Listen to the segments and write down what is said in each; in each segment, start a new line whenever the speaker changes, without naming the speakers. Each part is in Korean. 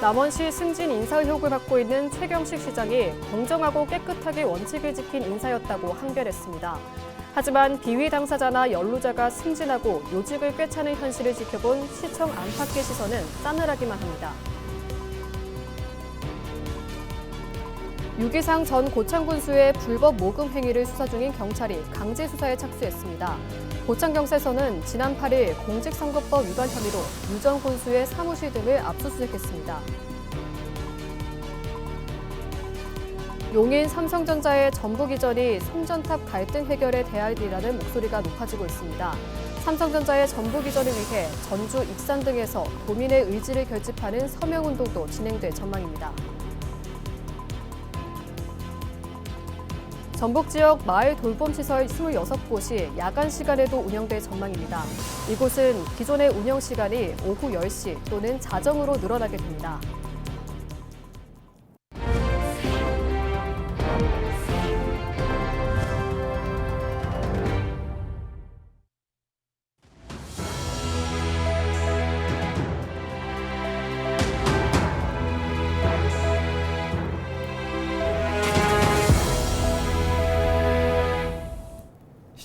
남원시 승진 인사 의혹을 받고 있는 최경식 시장이 공정하고 깨끗하게 원칙을 지킨 인사였다고 항변했습니다. 하지만 비위 당사자나 연루자가 승진하고 요직을 꿰차는 현실을 지켜본 시청 안팎의 시선은 싸늘하기만 합니다. 유기상 전 고창군수의 불법 모금 행위를 수사 중인 경찰이 강제 수사에 착수했습니다. 고창경찰서는 지난 8일 공직선거법 위반 혐의로 유전 군수의 사무실 등을 압수수색했습니다. 용인 삼성전자의 전북 이전이 송전탑 갈등 해결에 대안이라는 목소리가 높아지고 있습니다. 삼성전자의 전북 이전을 위해 전주, 익산 등에서 도민의 의지를 결집하는 서명운동도 진행될 전망입니다. 전북 지역 마을 돌봄 시설 26곳이 야간 시간에도 운영될 전망입니다. 이곳은 기존의 운영 시간이 오후 10시 또는 자정으로 늘어나게 됩니다.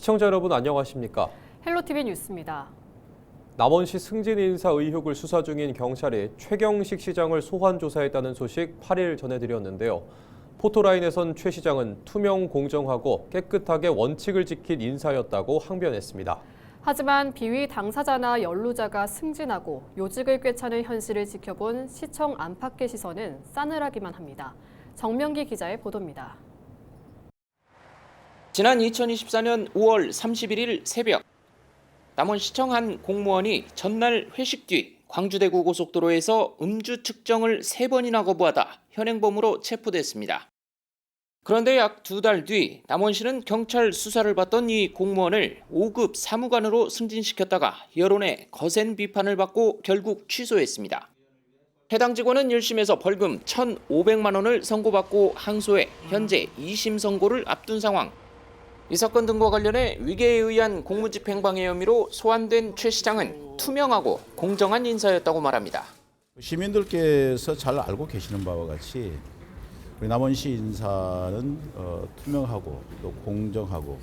시청자 여러분 안녕하십니까?
헬로티비 뉴스입니다.
남원시 승진 인사 의혹을 수사 중인 경찰이 최경식 시장을 소환 조사했다는 소식 8일 전해드렸는데요. 포토라인에선 최 시장은 투명 공정하고 깨끗하게 원칙을 지킨 인사였다고 항변했습니다.
하지만 비위 당사자나 연루자가 승진하고 요직을 꿰차는 현실을 지켜본 시청 안팎의 시선은 싸늘하기만 합니다. 정명기 기자의 보도입니다.
지난 2024년 5월 31일 새벽 남원시청 한 공무원이 전날 회식 뒤 광주대구 고속도로에서 음주 측정을 세 번이나 거부하다 현행범으로 체포됐습니다. 그런데 약 두 달 뒤 남원시는 경찰 수사를 받던 이 공무원을 5급 사무관으로 승진시켰다가 여론의 거센 비판을 받고 결국 취소했습니다. 해당 직원은 1심에서 벌금 1,500만 원을 선고받고 항소해 현재 2심 선고를 앞둔 상황. 이 사건 등과 관련해 위계에 의한 공무집행방해 혐의로 소환된 최 시장은 투명하고 공정한 인사였다고 말합니다.
시민들께서 잘 알고 계시는 바와 같이 우리 남원시 인사는 어, 투명하고 또 공정하고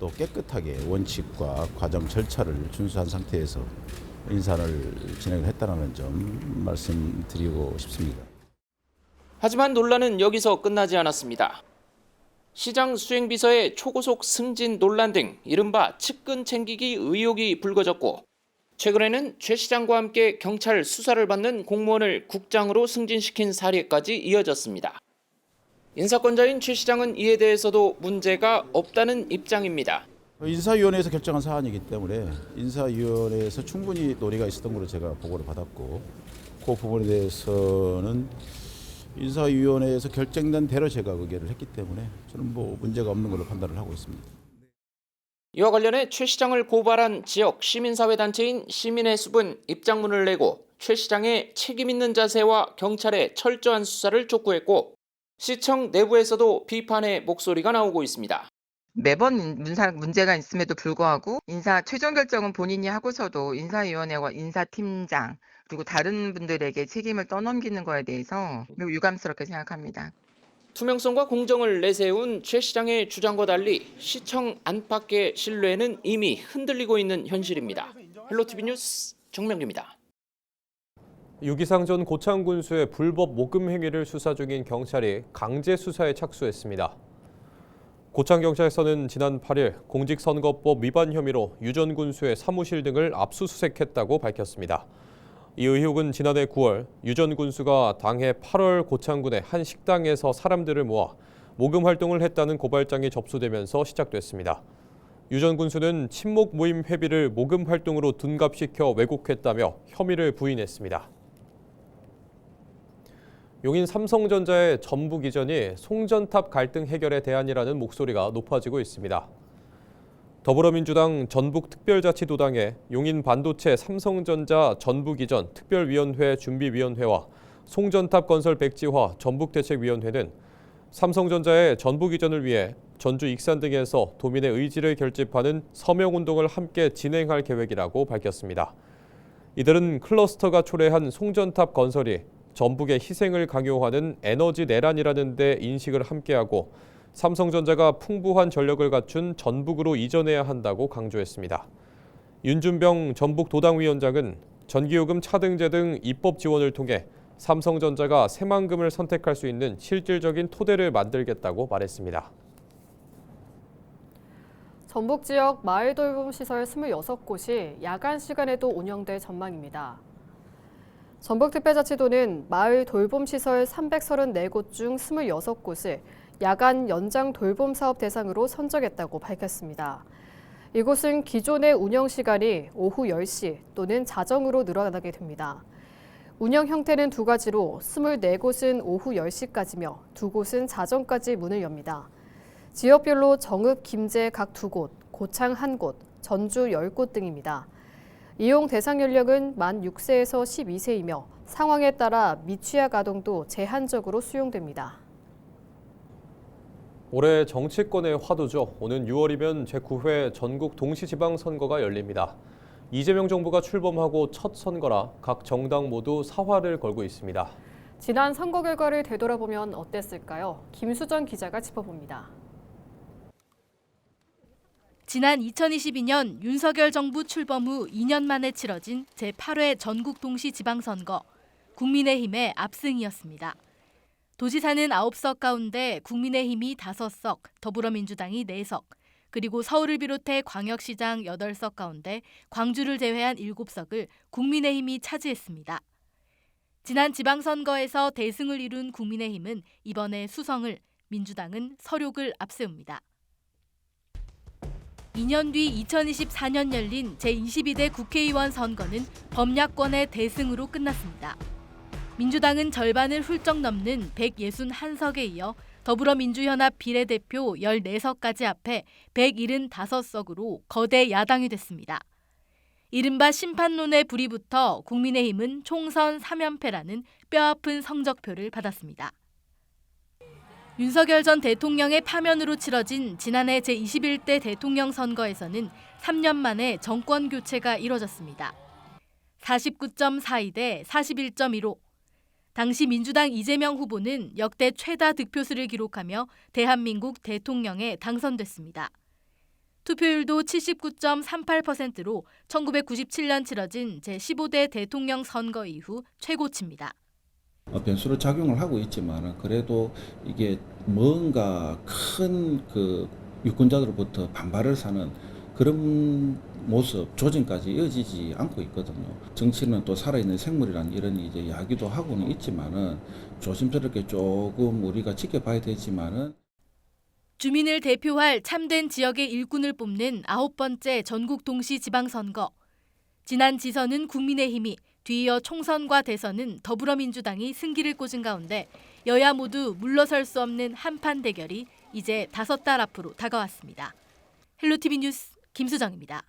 또 깨끗하게 원칙과 과정 절차를 준수한 상태에서 인사를 진행을 했다는 점 말씀드리고 싶습니다.
하지만 논란은 여기서 끝나지 않았습니다. 시장 수행비서의 초고속 승진 논란 등 이른바 측근 챙기기 의혹이 불거졌고 최근에는 최 시장과 함께 경찰 수사를 받는 공무원을 국장으로 승진시킨 사례까지 이어졌습니다. 인사권자인 최 시장은 이에 대해서도 문제가 없다는 입장입니다.
인사위원회에서 결정한 사안이기 때문에 인사위원회에서 충분히 논의가 있었던 걸로 제가 보고를 받았고 그 부분에 대해서는 인사위원회에서 결정된 대로 제가 의결을 했기 때문에 저는 뭐 문제가 없는 걸로 판단을 하고 있습니다.
이와 관련해 최 시장을 고발한 지역 시민사회 단체인 시민의 숲은 입장문을 내고 최 시장의 책임 있는 자세와 경찰의 철저한 수사를 촉구했고 시청 내부에서도 비판의 목소리가 나오고 있습니다.
매번 인- 문사 문제가 있음에도 불구하고 인사 최종 결정은 본인이 하고서도 인사위원회와 인사팀장 그리고 다른 분들에게 책임을 떠넘기는 거에 대해서 매우 유감스럽게 생각합니다.
투명성과 공정을 내세운 최 시장의 주장과 달리 시청 안팎의 신뢰는 이미 흔들리고 있는 현실입니다. 헬로티비 뉴스 정명기입니다.
유기상 전 고창 군수의 불법 모금 행위를 수사 중인 경찰이 강제 수사에 착수했습니다. 고창경찰서는 지난 8일 공직선거법 위반 혐의로 유전 군수의 사무실 등을 압수수색했다고 밝혔습니다. 이 의혹은 지난해 9월 유전 군수가 당해 8월 고창군의 한 식당에서 사람들을 모아 모금 활동을 했다는 고발장이 접수되면서 시작됐습니다. 유전 군수는 친목 모임 회비를 모금 활동으로 둔갑시켜 왜곡했다며 혐의를 부인했습니다. 용인 삼성전자의 전북 이전이 송전탑 갈등 해결의 대안이라는 목소리가 높아지고 있습니다. 더불어민주당 전북특별자치도당의 용인 반도체 삼성전자 전북 이전 특별위원회 준비위원회와 송전탑 건설 백지화 전북대책위원회는 삼성전자의 전북 이전을 위해 전주 익산 등에서 도민의 의지를 결집하는 서명운동을 함께 진행할 계획이라고 밝혔습니다. 이들은 클러스터가 초래한 송전탑 건설이 전북의 희생을 강요하는 에너지 내란이라는 데 인식을 함께하고 삼성전자가 풍부한 전력을 갖춘 전북으로 이전해야 한다고 강조했습니다. 윤준병 전북 도당위원장은 전기요금 차등제 등 입법 지원을 통해 삼성전자가 새만금을 선택할 수 있는 실질적인 토대를 만들겠다고 말했습니다.
전북 지역 마을 돌봄 시설 26곳이 야간 시간에도 운영될 전망입니다. 전북특별자치도는 마을 돌봄 시설 334곳 중 26곳을 야간 연장 돌봄 사업 대상으로 선정했다고 밝혔습니다. 이곳은 기존의 운영 시간이 오후 10시 또는 자정으로 늘어나게 됩니다. 운영 형태는 두 가지로 24곳은 오후 10시까지며 두 곳은 자정까지 문을 엽니다. 지역별로 정읍, 김제 각 두 곳, 고창 한 곳, 전주 10곳 등입니다. 이용 대상 연령은 만 6세에서 12세이며 상황에 따라 미취학 아동도 제한적으로 수용됩니다.
올해 정치권의 화두죠. 오는 6월이면 제9회 전국 동시지방선거가 열립니다. 이재명 정부가 출범하고 첫 선거라 각 정당 모두 사활을 걸고 있습니다.
지난 선거 결과를 되돌아보면 어땠을까요? 김수정 기자가 짚어봅니다.
지난 2022년 윤석열 정부 출범 후 2년 만에 치러진 제8회 전국 동시 지방선거 국민의힘의 압승이었습니다. 도지사는 9석 가운데 국민의힘이 5석, 더불어민주당이 4석, 그리고 서울을 비롯해 광역시장 8석 가운데 광주를 제외한 7석을 국민의힘이 차지했습니다. 지난 지방선거에서 대승을 이룬 국민의힘은 이번에 수성을, 민주당은 서륙을 앞세웁니다. 2년 뒤 2024년 열린 제22대 국회의원 선거는 범야권의 대승으로 끝났습니다. 민주당은 절반을 훌쩍 넘는 161석에 이어 더불어민주연합 비례대표 14석까지 합해 175석으로 거대 야당이 됐습니다. 이른바 심판론의 불이 붙어 국민의힘은 총선 3연패라는 뼈아픈 성적표를 받았습니다. 윤석열 전 대통령의 파면으로 치러진 지난해 제21대 대통령 선거에서는 3년 만에 정권 교체가 이뤄졌습니다. 49.42 대 41.15. 당시 민주당 이재명 후보는 역대 최다 득표수를 기록하며 대한민국 대통령에 당선됐습니다. 투표율도 79.38%로 1997년 치러진 제15대 대통령 선거 이후 최고치입니다.
어, 변수로 작용을 하고 있지만 그래도 이게 뭔가 큰 그 유권자들로부터 반발을 사는 그런 모습 조짐까지 이어지지 않고 있거든요. 정치는 또 살아있는 생물이라는 이런 이제 이야기도 하고는 있지만은 조심스럽게 조금 우리가 지켜봐야 되지만은
주민을 대표할 참된 지역의 일꾼을 뽑는 아홉 번째 전국 동시 지방선거. 지난 지선은 국민의힘이 뒤이어 총선과 대선은 더불어민주당이 승기를 꽂은 가운데 여야 모두 물러설 수 없는 한판 대결이 이제 다섯 달 앞으로 다가왔습니다. 헬로티비 뉴스 김수정입니다.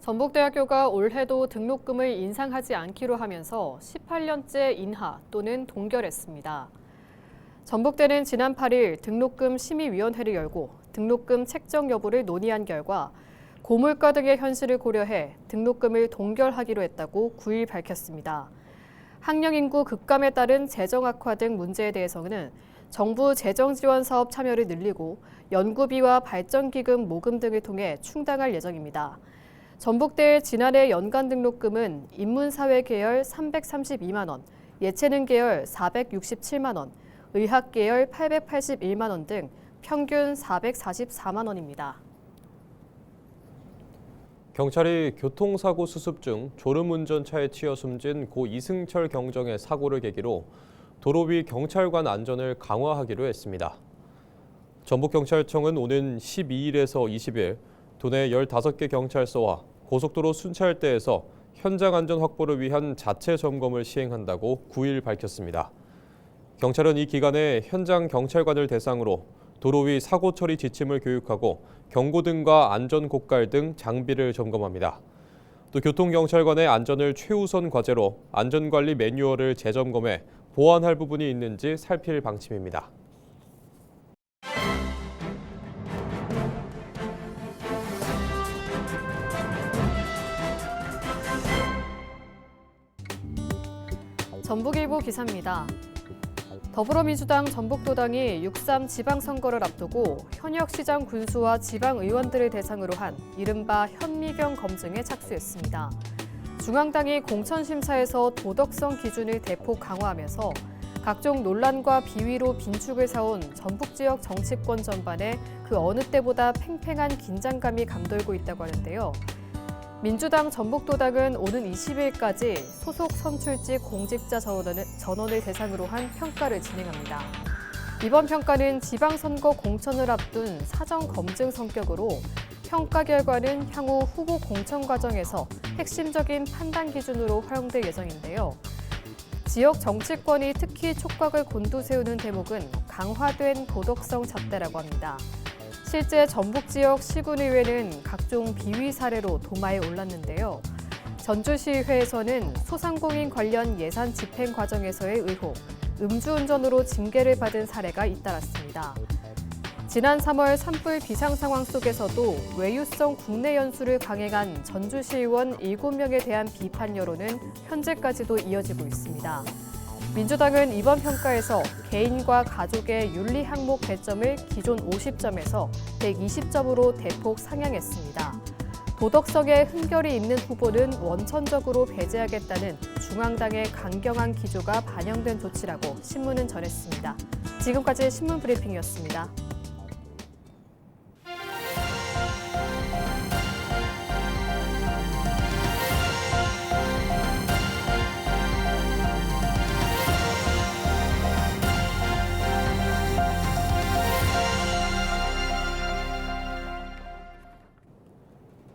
전북대학교가 올해도 등록금을 인상하지 않기로 하면서 18년째 인하 또는 동결했습니다. 전북대는 지난 8일 등록금 심의위원회를 열고 등록금 책정 여부를 논의한 결과 고물가 등의 현실을 고려해 등록금을 동결하기로 했다고 9일 밝혔습니다. 학령 인구 급감에 따른 재정 악화 등 문제에 대해서는 정부 재정 지원 사업 참여를 늘리고 연구비와 발전기금 모금 등을 통해 충당할 예정입니다. 전북대의 지난해 연간 등록금은 인문사회 계열 332만 원, 예체능 계열 467만 원, 의학 계열 881만 원 등 평균 444만 원입니다.
경찰이 교통사고 수습 중 졸음운전차에 치여 숨진 고 이승철 경정의 사고를 계기로 도로 위 경찰관 안전을 강화하기로 했습니다. 전북경찰청은 오는 12일에서 20일 도내 15개 경찰서와 고속도로 순찰대에서 현장 안전 확보를 위한 자체 점검을 시행한다고 9일 밝혔습니다. 경찰은 이 기간에 현장 경찰관을 대상으로 도로 위 사고 처리 지침을 교육하고 경고등과 안전 곡갈 등 장비를 점검합니다. 또 교통경찰관의 안전을 최우선 과제로 안전관리 매뉴얼을 재점검해 보완할 부분이 있는지 살필 방침입니다.
전북일보 기사입니다. 더불어민주당 전북도당이 6.3 지방선거를 앞두고 현역 시장 군수와 지방 의원들을 대상으로 한 이른바 현미경 검증에 착수했습니다. 중앙당이 공천심사에서 도덕성 기준을 대폭 강화하면서 각종 논란과 비위로 빈축을 사온 전북 지역 정치권 전반에 그 어느 때보다 팽팽한 긴장감이 감돌고 있다고 하는데요. 민주당 전북도당은 오는 20일까지 소속 선출직 공직자 전원을, 대상으로 한 평가를 진행합니다. 이번 평가는 지방선거 공천을 앞둔 사전 검증 성격으로 평가 결과는 향후 후보 공천 과정에서 핵심적인 판단 기준으로 활용될 예정인데요. 지역 정치권이 특히 촉각을 곤두세우는 대목은 강화된 도덕성 잣대라고 합니다. 실제 전북 지역 시군의회는 각종 비위 사례로 도마에 올랐는데요. 전주시의회에서는 소상공인 관련 예산 집행 과정에서의 의혹, 음주운전으로 징계를 받은 사례가 잇따랐습니다. 지난 3월 산불 비상 상황 속에서도 외유성 국내 연수를 강행한 전주시의원 7명에 대한 비판 여론은 현재까지도 이어지고 있습니다. 민주당은 이번 평가에서 개인과 가족의 윤리 항목 배점을 기존 50점에서 120점으로 대폭 상향했습니다. 도덕성에 흠결이 있는 후보는 원천적으로 배제하겠다는 중앙당의 강경한 기조가 반영된 조치라고 신문은 전했습니다. 지금까지 신문 브리핑이었습니다.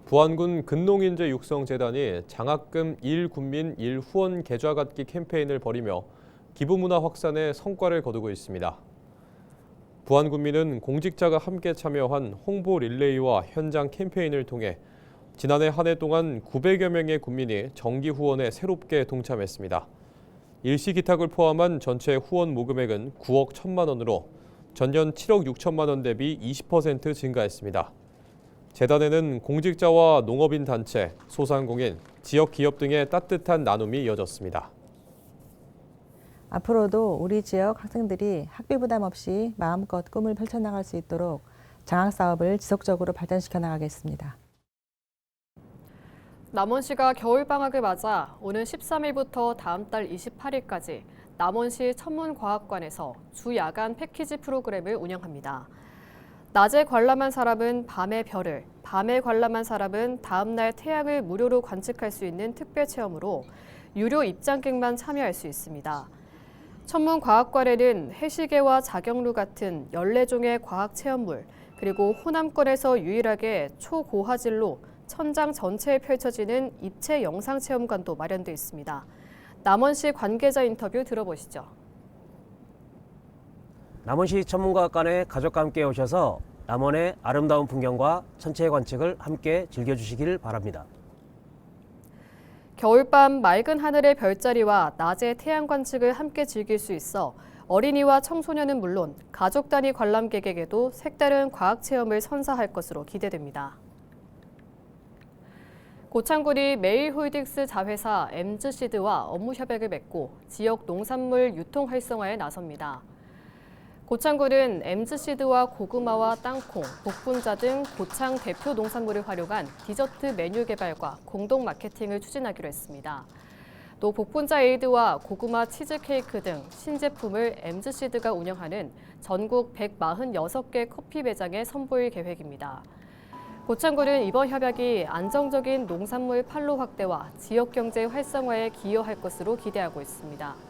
부안군 근농인재 육성재단이 장학금 1군민 1후원 계좌 갖기 캠페인을 벌이며 기부 문화 확산에 성과를 거두고 있습니다. 부안군민은 공직자가 함께 참여한 홍보 릴레이와 현장 캠페인을 통해 지난해 한 해 동안 900여 명의 군민이 정기 후원에 새롭게 동참했습니다. 일시 기탁을 포함한 전체 후원 모금액은 9억 1천만 원으로 전년 7억 6천만 원 대비 20% 증가했습니다. 재단에는 공직자와 농업인 단체, 소상공인, 지역 기업 등의 따뜻한 나눔이 이어졌습니다.
앞으로도 우리 지역 학생들이 학비 부담 없이 마음껏 꿈을 펼쳐나갈 수 있도록 장학 사업을 지속적으로 발전시켜 나가겠습니다.
남원시가 겨울방학을 맞아 오는 13일부터 다음 달 28일까지 남원시 천문과학관에서 주야간 패키지 프로그램을 운영합니다. 낮에 관람한 사람은 밤의 별을, 밤에 관람한 사람은 다음날 태양을 무료로 관측할 수 있는 특별 체험으로 유료 입장객만 참여할 수 있습니다. 천문 과학관에는 해시계와 자경루 같은 14종의 과학 체험물, 그리고 호남권에서 유일하게 초고화질로 천장 전체에 펼쳐지는 입체 영상 체험관도 마련돼 있습니다. 남원시 관계자 인터뷰 들어보시죠.
남원시 천문과학관에 가족과 함께 오셔서 남원의 아름다운 풍경과 천체 관측을 함께 즐겨주시길 바랍니다.
겨울밤 맑은 하늘의 별자리와 낮의 태양 관측을 함께 즐길 수 있어 어린이와 청소년은 물론 가족 단위 관람객에게도 색다른 과학 체험을 선사할 것으로 기대됩니다. 고창군이 메일홀딩스 자회사 엠즈시드와 업무 협약을 맺고 지역 농산물 유통 활성화에 나섭니다. 고창군은 엠즈시드와 고구마와 땅콩, 복분자 등 고창 대표 농산물을 활용한 디저트 메뉴 개발과 공동 마케팅을 추진하기로 했습니다. 또 복분자 에이드와 고구마 치즈케이크 등 신제품을 엠즈시드가 운영하는 전국 146개 커피 매장에 선보일 계획입니다. 고창군은 이번 협약이 안정적인 농산물 판로 확대와 지역 경제 활성화에 기여할 것으로 기대하고 있습니다.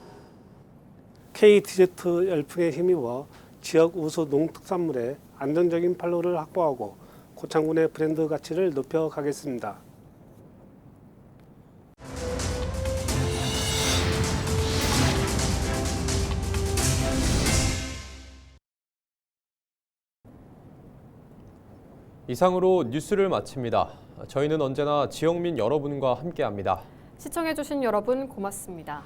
KTZ 열풍에 힘입어 지역 우수 농특산물의 안정적인 판로를 확보하고 고창군의 브랜드 가치를 높여가겠습니다.
이상으로 뉴스를 마칩니다. 저희는 언제나 지역민 여러분과 함께합니다.
시청해주신 여러분 고맙습니다.